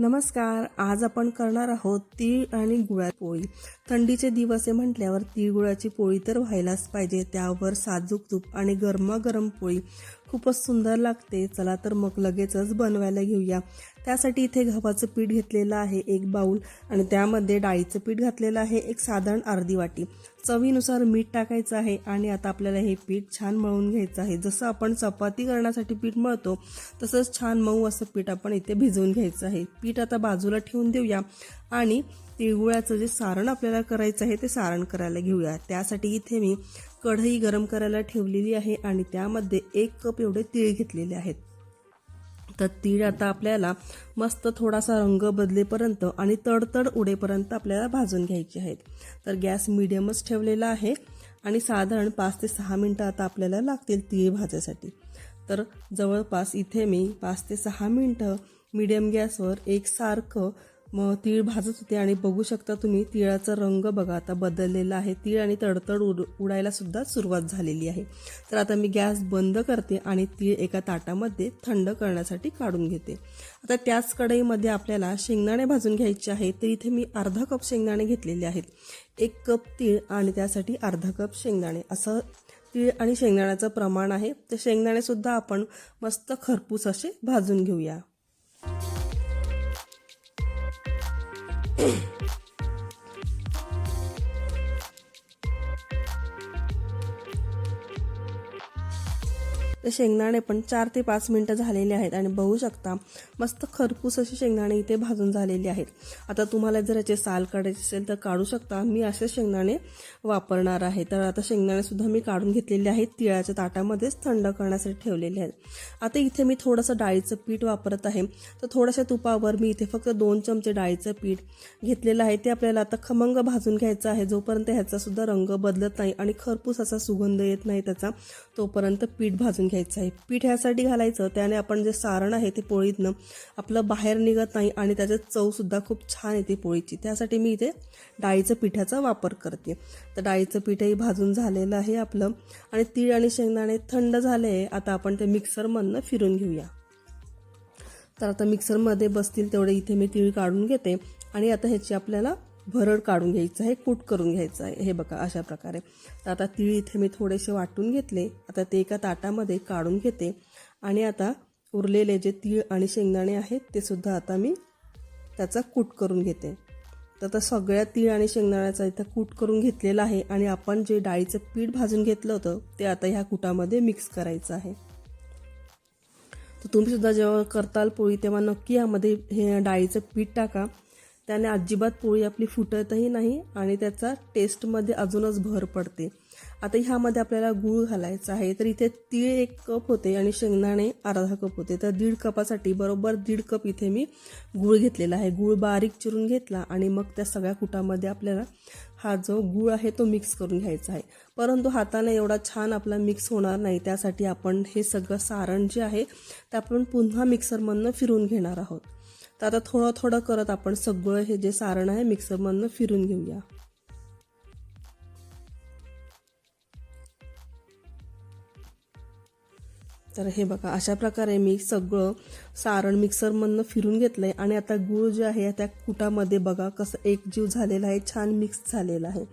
नमस्कार आज आपण करणार आहोत तीळ आणि गुळा पोळी. थंडीचे दिवस आहे म्हटल्यावर तीळ गुळाची पोळी तर व्हायलाच पाहिजे त्यावर साजूक तूप आणि गरमागरम पोळी. खूपच सुंदर लागते. चला तर मग लगेचच बनवायला घेऊया. त्यासाठी इथे गव्हाचं पीठ घेतलेलं आहे एक बाऊल आणि त्यामध्ये डाळीचं पीठ घातलेलं आहे एक साधारण अर्धी वाटी. चवीनुसार मीठ टाकायचं आहे आणि आता आपल्याला हे पीठ छान मळून घ्यायचं आहे. जसं आपण चपाती करण्यासाठी पीठ मळतो तसंच छान मऊ असं पीठ आपण इथे भिजवून घ्यायचं आहे. पीठ आता बाजूला ठेवून देऊया आणि तिळगुळाचं जे सारण आपल्याला करायचं आहे ते सारण करायला घेऊया. त्यासाठी इथे मी कढई गरम करायला ठेवलेली आहे आणि त्यामध्ये एक कप एवढे तीळ घेतलेले आहेत. तर तीळ आता आपल्याला मस्त थोडासा रंग बदलेपर्यंत आणि तडतड उडेपर्यंत आपल्याला भाजून घ्यायचे आहेत. तर गॅस मिडियमच ठेवलेला आहे आणि साधारण पाच ते सहा मिनटं आता आपल्याला लागतील तीळ भाजायसाठी. तर जवळपास इथे मी पाच ते सहा मिनटं मीडियम गॅसवर एकसारखं मग तीळ भाजत होते आणि बघू शकता तुम्ही तिळाचा रंग बघा आता बदललेला आहे. तीळ आणि तडतड उड उडायला सुद्धा सुरुवात झालेली आहे. तर आता मी गॅस बंद करते आणि तीळ एका ताटामध्ये थंड करण्यासाठी काढून घेते. आता त्याच कढईमध्ये आपल्याला शेंगदाणे भाजून घ्यायचे आहे तर इथे मी अर्धा कप शेंगदाणे घेतलेले आहेत. एक कप तीळ आणि त्यासाठी अर्धा कप शेंगदाणे. असं तीळ आणि शेंगदाण्याचं प्रमाण आहे. तर शेंगदाणेसुद्धा आपण मस्त खरपूस असे भाजून घेऊया. Ugh. तर शेंगदाणे पण चार ते पाच मिनटं झालेले आहेत आणि बघू शकता मस्त खरपूस असे शेंगदाणे इथे भाजून झालेले आहेत. आता तुम्हाला जर याचे साल काढायचे असेल तर काढू शकता. मी असे शेंगदाणे वापरणार आहे. तर आता शेंगदाणेसुद्धा मी काढून घेतलेले आहेत. तिळाच्या ताटामध्येच थंड करण्यासाठी ठेवलेले आहेत. आता इथे मी थोडंसं डाळीचं पीठ वापरत आहे. तर थोड्याशा तुपावर मी इथे फक्त दोन चमचे डाळीचं पीठ घेतलेलं आहे. ते आपल्याला आता खमंग भाजून घ्यायचं आहे. जोपर्यंत ह्याचा सुद्धा रंग बदलत नाही आणि खरपूस असा सुगंध येत नाही त्याचा तोपर्यंत पीठ भाजून घ्यायचं. आहे पीठ ह्यासाठी घालायचं त्याने आपण जे सारण आहे ते पोळीतनं आपलं बाहेर निघत नाही आणि त्याच्यात चवसुद्धा खूप छान येते पोळीची. त्यासाठी मी इथे डाळीचं पिठाचा वापर करते. तर डाळीचं पीठही भाजून झालेलं आहे आपलं. आणि तीळ आणि शेंगदाणे थंड झाले आहे आता आपण ते मिक्सरमधनं फिरून घेऊया. तर आता मिक्सरमध्ये बसतील तेवढे इथे मी तीळ काढून घेते. आणि आता ह्याची आपल्याला भरड काढून घ्यायचं आहे कूट करून घ्यायचं आहे. हे बघा अशा प्रकारे. तर आता तीळ इथे मी थोडेसे वाटून घेतले. आता ते एका ताटामध्ये काढून घेते. आणि आता उरलेले जे तीळ आणि शेंगदाणे आहेत ते सुद्धा आता मी त्याचा कूट करून घेते. तर आता सगळ्या तीळ आणि शेंगदाण्याचा इथं कूट करून घेतलेला आहे. आणि आपण जे डाळीचं पीठ भाजून घेतलं होतं ते आता ह्या कुटामध्ये मिक्स करायचं आहे. तर तुम्ही सुद्धा जेव्हा करताल पोळी तेव्हा नक्की यामध्ये हे डाळीचं पीठ टाका. त्याने अजिबात पोळी आपली फुटतही नाही आणि त्याचा टेस्टमध्ये अजूनच भर पडते. आता ह्यामध्ये आपल्याला गूळ घालायचा आहे. तर इथे तीळ एक कप होते आणि शेंगदाणे अर्धा कप होते. तर दीड कपासाठी बरोबर दीड कप इथे मी गूळ घेतलेला आहे. गूळ बारीक चिरून घेतला आणि मग त्या सगळ्या कुटामध्ये आपल्याला हा जो गूळ आहे तो मिक्स करून घ्यायचा आहे. परंतु हाताने एवढा छान आपला मिक्स होणार नाही. त्यासाठी आपण हे सगळं सारण जे आहे ते आपण पुन्हा मिक्सरमधनं फिरून घेणार आहोत. तर आता थोडं थोडं करत आपण सगळं हे जे सारण आहे मिक्सरमधनं फिरून घेऊया. तर हे बघा अशा प्रकारे मी सगळं सारण मिक्सरमधनं फिरून घेतलं आहे आणि आता गूळ जे आहे त्या कुटामध्ये बघा कसं एकजीव झालेला आहे छान मिक्स झालेला आहे.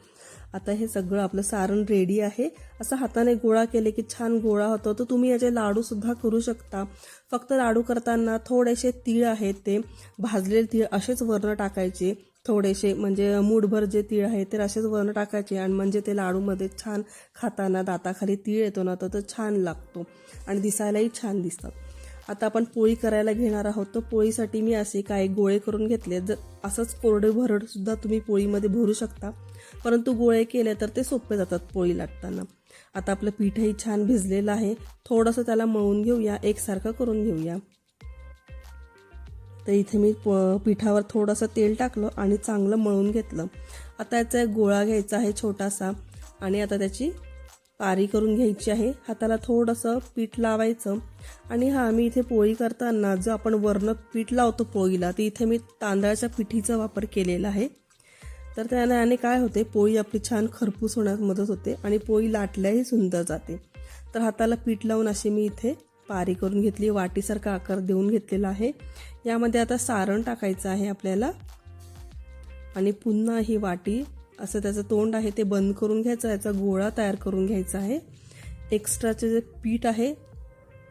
आता हे सगळं आपलं सारण रेडी आहे. असं हाताने गोळा केले की छान गोळा होतो. तर तुम्ही याचे लाडूसुद्धा करू शकता. फक्त लाडू करताना थोडेसे तीळ आहेत ते भाजलेले तीळ असेच वर्ण टाकायचे. थोडेसे म्हणजे मूठभर जे तीळ आहे ते असेच वर्ण टाकायचे आणि म्हणजे ते लाडूमध्ये छान खाताना दाताखाली तीळ येतो ना तर तो छान लागतो. आणि दिसायलाही छान दिसतात. आता आपण पोळी करायला घेणार आहोत. तर पोळीसाठी मी असे काही गोळे करून घेतले. जर असंच कोरडे भरड सुद्धा तुम्ही पोळीमध्ये भरू शकता. परंतु गोळे केले तर ते सोपे जातात पोळी लाटताना. आता आपलं पीठही छान भिजलेलं आहे. थोडंसं त्याला मळून घेऊया. एकसारखं करून घेऊया. तर इथे मी प पिठावर थोडंसं तेल टाकलं आणि चांगलं मळून घेतलं. आता याचा एक गोळा घ्यायचा आहे छोटासा. आणि आता त्याची पारी करून घ्यायची आहे. हाताला थोडंसं पीठ लावायचं. आणि हा मी इथे पोळी करताना जो आपण वरनं पीठ लावतो पोळीला ते इथे मी तांदळाच्या पिठीचा वापर केलेला आहे. तर त्याने काय होते पोळी आपली छान खरपूस होण्यास मदत होते आणि पोळी लाटल्याही सुंदर जाते. तर हाताला पीठ लावून अशी मी इथे पारी करून घेतली वाटीसारखा आकार देऊन घेतलेला आहे. यामध्ये आता सारण टाकायचं आहे आपल्याला. आणि पुन्हा ही वाटी असं त्याचं तोंड आहे ते बंद करून घ्यायचं याचा गोळा तयार करून घ्यायचा आहे. एक्स्ट्राचे जे पीठ आहे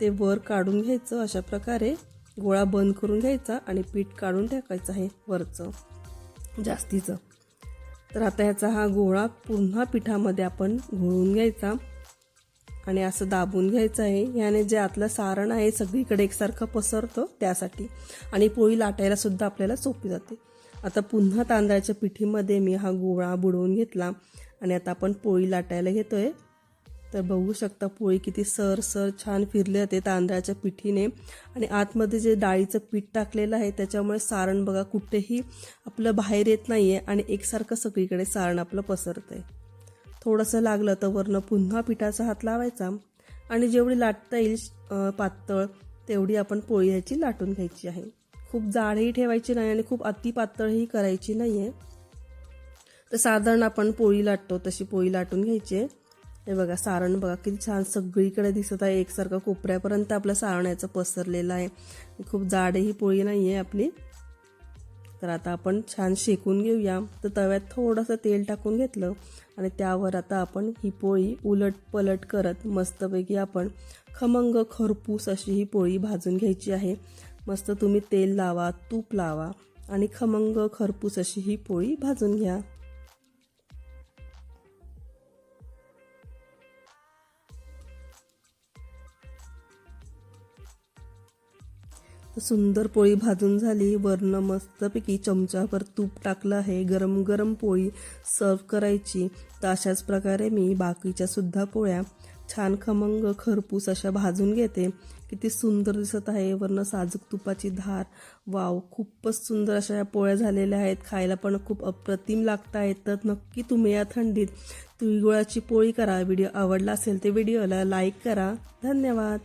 ते वर काढून घ्यायचं अशा प्रकारे गोळा बंद करून घ्यायचा आणि पीठ काढून टाकायचं आहे वरचं जास्तीचं. तर आता ह्याचा हा गोळा पुन्हा पिठामध्ये आपण घोळून घ्यायचा आणि असं दाबून घ्यायचं आहे. याने जे आतलं सारण आहे सगळीकडे एकसारखं पसरतं त्यासाठी. आणि पोळी लाटायला सुद्धा आपल्याला सोपी जाते. आता पुन्हा तांदळाच्या पिठीमध्ये मी हा गोळा बुडवून घेतला आणि आता आपण पोळी लाटायला घेतो आहे तर बघू शकता पोळी किती सर सर छान फिरले होते तांदळाच्या पिठीने. आणि आतमध्ये जे डाळीचं पीठ टाकलेलं आहे त्याच्यामुळे सारण बघा कुठेही आपलं बाहेर येत नाही आहे आणि एकसारखं सगळीकडे सारण आपलं पसरतं आहे थोडंसं लागलं तर वरनं पुन्हा पिठाचा हात लावायचा. आणि जेवढी लाटता येईल पातळ तेवढी आपण पोळी ह्याची लाटून घ्यायची आहे. खूप जाडही ठेवायची नाही आणि खूप अति पातळही करायची नाही आहे तर साधारण आपण पोळी लाटतो तशी पोळी लाटून घ्यायची आहे. हे बघा सारण बघा किती छान सगळीकडे दिसत आहे. एकसारखं कोपऱ्यापर्यंत आपलं सारण याचं पसरलेलं आहे. खूप जाडही पोळी नाही आहे आपली. तर आता आपण छान शेकून घेऊया. तर तव्यात थोडंसं तेल टाकून घेतलं आणि त्यावर आता आपण ही पोळी उलट पलट करत मस्तपैकी आपण खमंग खरपूस अशी ही पोळी भाजून घ्यायची आहे. मस्त तुम्ही तेल लावा तूप लावा आणि खमंग खरपूस अशी ही पोळी भाजून घ्या. सुंदर पोळी भाजून झाली. वरनं मस्तपैकी चमचाभर तूप टाकलं आहे. गरम गरम पोळी सर्व करायची. तर अशाच प्रकारे मी बाकीच्या सुद्धा पोळ्या छान खमंग खरपूस अशा भाजून घेते किती सुंदर दिसत आहे. वरनं साजूक तुपाची धार. वाव खूपच सुंदर अशा या पोळ्या झालेल्या आहेत. खायला पण खूप अप्रतिम लागत आहेत तर नक्की तुम्ही या थंडीत तिळगुळाची पोळी करा. व्हिडिओ आवडला असेल तर व्हिडिओला लाईक करा. धन्यवाद.